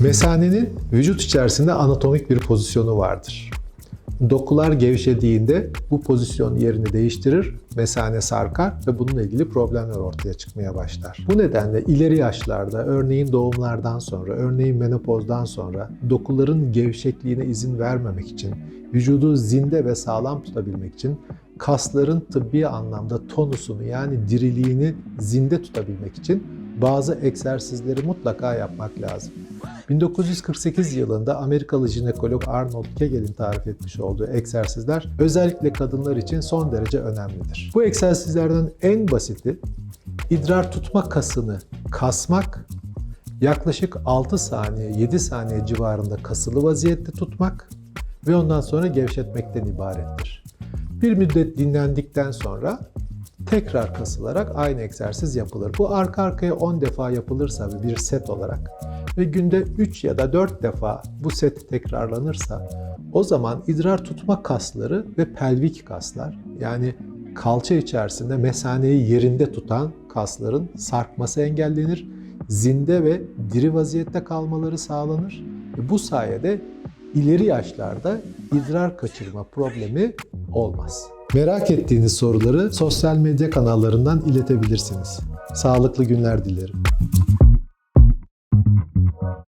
Mesanenin vücut içerisinde anatomik bir pozisyonu vardır. Dokular gevşediğinde bu pozisyon yerini değiştirir, mesane sarkar ve bununla ilgili problemler ortaya çıkmaya başlar. Bu nedenle ileri yaşlarda, örneğin doğumlardan sonra, örneğin menopozdan sonra dokuların gevşekliğine izin vermemek için, vücudu zinde ve sağlam tutabilmek için kasların tıbbi anlamda tonusunu yani diriliğini zinde tutabilmek için bazı egzersizleri mutlaka yapmak lazım. 1948 yılında Amerikalı jinekolog Arnold Kegel'in tarif etmiş olduğu egzersizler özellikle kadınlar için son derece önemlidir. Bu egzersizlerden en basiti idrar tutma kasını kasmak, yaklaşık 6 saniye 7 saniye civarında kasılı vaziyette tutmak ve ondan sonra gevşetmekten ibarettir. Bir müddet dinlendikten sonra tekrar kasılarak aynı egzersiz yapılır. Bu arka arkaya 10 defa yapılırsa bir set olarak ve günde 3 ya da 4 defa bu set tekrarlanırsa o zaman idrar tutma kasları ve pelvik kaslar yani kalça içerisinde mesaneyi yerinde tutan kasların sarkması engellenir, zinde ve diri vaziyette kalmaları sağlanır ve bu sayede ileri yaşlarda idrar kaçırma problemi olmaz. Merak ettiğiniz soruları sosyal medya kanallarından iletebilirsiniz. Sağlıklı günler dilerim.